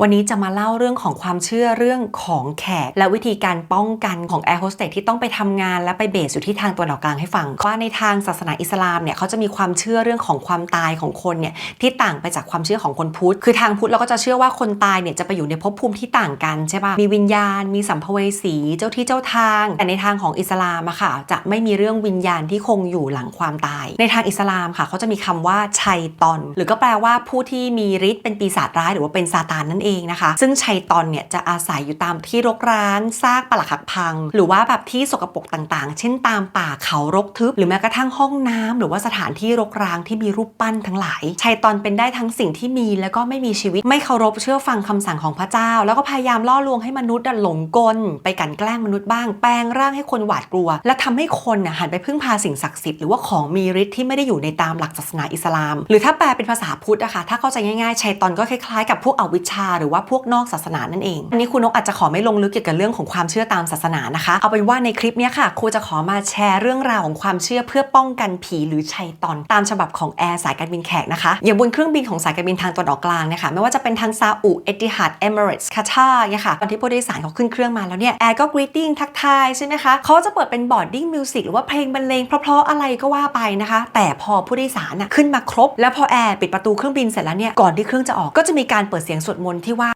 วันนี้จะมาเล่าเรื่องของความเชื่อเรื่องของแขก และวิธีการป้องกันของแอร์โฮสเตสที่ต้องไปทำงาน และไปเบสอยู่ที่ทางตะวันออกกลางให้ฟังว่าในทางศาสนาอิสลามเนี่ยเขาจะมีความเชื่อเรื่องของความตายของคนเนี่ยที่ต่างไปจากความเชื่อของคนพุทธคือทางพุทธเราก็จะเชื่อว่าคนตายเนี่ยจะไปอยู่ในภพภูมิที่ต่างกันใช่ปะมีวิญญาณ มีสัมภเวสีเจ้าที่เจ้าทาง แต่ในทางของอิสลามอะค่ะ จะไม่มีเรื่องวิญญาณที่คงอยู่หลังความตาย ในทางอิสลามค่ะเขาจะมีคำว่าชัยตอน หรือก็แปลว่าผู้ที่มีฤทธิ์เป็นปีศาจร้ายหรือว่าเป็นซาตานนั่นเองนะคะ ซึ่งชัยตอนเนี่ยจะอาศัยอยู่ตามที่รกร้างซากปลักหักพัง หรือว่าแบบที่สกปรกต่างๆ เช่นตามป่าเขารกทึบ หรือแม้กระทั่งห้องน้ำหรือว่าสถานที่รกร้างที่มีรูปปั้นทั้งหลายชัยตอนเป็นได้ทั้งสิ่งที่มีแล้วก็ไม่มีชีวิตไม่เคารพเชื่อฟังคำสั่งของพระเจ้า แล้วก็พยายามล่อลวงให้มนุษย์หลงกล ไปกันแกล้งมนุษย์บ้าง แปลงร่างให้คนหวาดกลัว และทำให้คนน่ะหันไปพึ่งพาสิ่งศักดิ์สิทธิ์หรือว่าของมีฤทธิ์ที่ไม่ได้อยู่ในตามหลักศาสนาอิสลาม หรือถ้าแปลเป็นภาษาพุทธอะคะถ้าเข้าใจง่ายๆชัยตอนก็คล้ายๆกับพวกอวิชชาหรือว่าพวกนอกศาสนานั่นเอง อันนี้คุณนกอาจจะขอไม่ลงลึกเกี่ยวกับเรื่องของความเชื่อตามศาสนานะคะ เอาเป็นว่าในคลิปนี้ค่ะครูจะขอมาแชร์เรื่องราวของความเชื่อเพื่อป้องกันผีหรือชัยตอนตามฉบับของแอร์สายการบินแขกนะคะอย่างบนเครื่องบินของสายการบินทางตะวันออกกลางเนี่ยค่ะไม่ว่าจะเป็นทางซาอุเอติฮัดเอมิเรตส์คาตาเนี่ยค่ะตอนที่ผู้โดยสารเขาขึ้นเครื่องมาแล้วเนี่ยแอร์ก็กรีตติ้งทักทายใช่ไหมคะเขาจะเปิดเป็นบอร์ดดิ้งมิวสิกหรือว่าเพลงบรรเลงเพราะๆอะไรก็ว่าไปนะคะ แต่พอผู้โดยสารน่ะขึ้นมาครบ แล้วพอแอร์ปิดประตูเครื่องบินเสร็จแล้วเนี่ยก่อนที่เครื่องจะออกก็จะมีการเปิดเสียงสวดมนต์ที่ว่า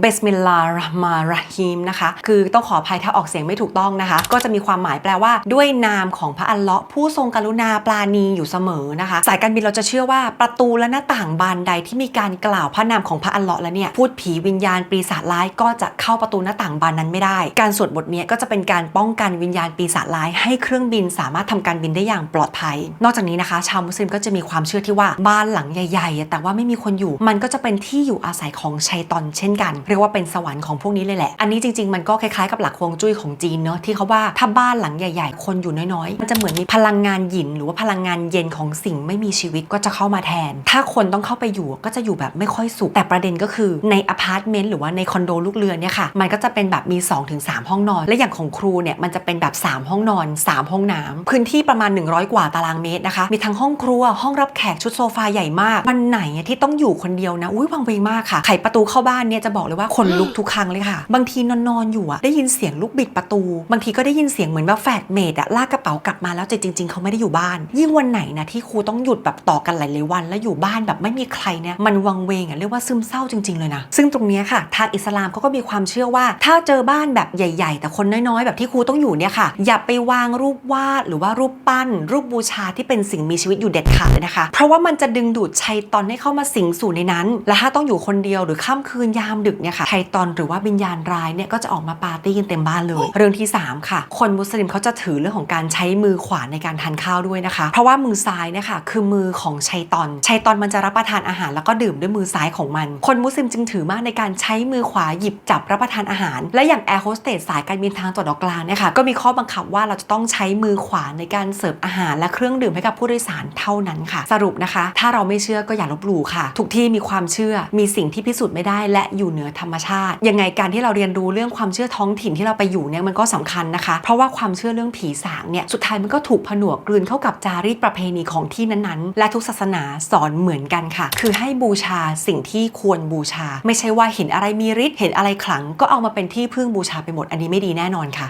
เบสมิลลาห์มาราฮิมนะคะ คือต้องขออภัยถ้าออกเสียงไม่ถูกต้องนะคะ ก็จะมีความหมายแปลว่า ด้วยนามของพระอัลเลาะห์ผู้ทรงกรุณาปราณีอยู่เสมอนะคะ สายการบินเราจะเชื่อว่าประตูและหน้าต่างบานใดที่มีการกล่าวพระนามของพระอัลเลาะห์แล้วเนี่ยพูดผีวิญญาณปีศาจร้ายก็จะเข้าประตูหน้าต่างบานนั้นไม่ได้ การสวดบทนี้ก็จะเป็นการป้องกันวิญญาณปีศาจร้าย ให้เครื่องบินสามารถทำการบินได้อย่างปลอดภัย นอกจากนี้นะคะ ชาวมุสลิมก็จะมีความเชื่อที่ว่าบ้านหลังใหญ่ ๆ แต่ว่าไม่มีคนอยู่ มันก็จะเป็นที่อยู่อาศัยของชัยตอนเช่นกันเรียกว่าเป็นสวรรค์ของพวกนี้เลยแหละ อันนี้จริง ๆ มันก็คล้ายๆกับหลักฮวงจุ้ยของจีนเนอะที่เขาว่าถ้าบ้านหลังใหญ่ ๆ คนอยู่น้อยๆ มันจะเหมือนมีพลังงานหยิน หรือว่าพลังงานเย็นของสิ่งไม่มีชีวิตก็จะเข้ามาแทน ถ้าคนต้องเข้าไปอยู่ก็จะอยู่แบบไม่ค่อยสุข แต่ประเด็นก็คือในอพาร์ตเมนต์หรือว่าในคอนโดลูกเรือนเนี่ยค่ะ มันก็จะเป็นแบบมี 2-3 ห้องนอน และอย่างของครูเนี่ยมันจะเป็นแบบ 3 ห้องนอน 3 ห้องน้ำพื้นที่ประมาณ 100 กว่าตารางเมตรนะคะ มีทั้งห้องครัว ห้องรับแขกชุดโซฟาใหญ่มากวันไหนที่ต้องอยู่คนเดียวนะอุ้ยวังเวงมากค่ะไขประตูเข้าบ้านเนี่ยจะบอกเลยว่าขนลุกทุกครั้งเลยค่ะ บางทีนอนนอนๆอยู่อะได้ยินเสียงลูกบิดประตู บางทีก็ได้ยินเสียงเหมือนว่าแฟดเมดอะลากกระเป๋ากลับมาแล้วแต่จริง ๆ เขาไม่ได้อยู่บ้าน ยิ่งวันไหนนะที่ครูต้องหยุดแบบต่อกันหลายๆวัน แล้วอยู่บ้านแบบไม่มีใครเนี่ยมันวังเวงอะเรียกว่าซึมเศร้าจริง ๆเลยนะซึ่งตรงเนี้ยค่ะทางอิสลามเขาก็มีความเชื่อว่า ถ้าเจอบ้านแบบใหญ่ ๆ แต่คนน้อยๆ แบบที่ครูต้องอยู่เนี่ยค่ะ อย่าไปวางรูปวาดหรือว่ารูปปั้น รูปบูชาที่เป็นสิ่งมีชีวิตอยู่เด็ดขาดเลยนะคะ เพราะว่ามันจะดึงดูดชัยตอนให้เข้ามาสิงสู่ในนั้น และถ้าต้องอยู่คนเดียวหรือค่ำคืนยามดึกเนี่ยค่ะชัยตอนหรือว่าวิญญาณร้ายเนี่ยก็จะออกมาปาร์ตี้กันเต็มบ้านเลย เรื่องที่ 3 ค่ะ คนมุสลิมเขาจะถือเรื่องของการใช้มือขวาในการทานข้าวด้วยนะคะ เพราะว่ามือซ้ายเนี่ยค่ะคือมือของชัยตอนชัยตอนมันจะรับประทานอาหารแล้วก็ดื่มด้วยมือซ้ายของมัน คนมุสลิมจึงถือมากในการใช้มือขวาหยิบจับรับประทานอาหาร และอย่างแอร์โฮสเตสสายการบินทางตะวันออกกลางเนี่ยค่ะก็มีข้อบังคับว่าเราจะต้องใช้มือขวาในการเสิร์ฟอาหาร และเครื่องดื่มให้กับผู้โดยสารเท่านั้นค่ะ สรุปนะคะ ถ้าเราไม่เชื่อก็อย่าลบหลู่ค่ะ ทุกที่มีความเชื่อมีสิ่งที่พิสูจน์ไม่ได้และอยู่เหนือธรรมชาติ ยังไงการที่เราเรียนรู้เรื่องความเชื่อท้องถิ่นที่เราไปอยู่เนี่ยมันก็สำคัญนะคะ เพราะว่าความเชื่อเรื่องผีสางเนี่ยสุดท้ายมันก็ถูกผนวกกลืนเข้ากับจารีตประเพณีของที่นั้นๆ และทุกศาสนาสอนเหมือนกันค่ะ คือให้บูชาสิ่งที่ควรบูชา ไม่ใช่ว่าเห็นอะไรมีฤทธิ์เห็นอะไรขลัง ก็เอามาเป็นที่พึ่งบูชาไปหมดอันนี้ไม่ดีแน่นอนค่ะ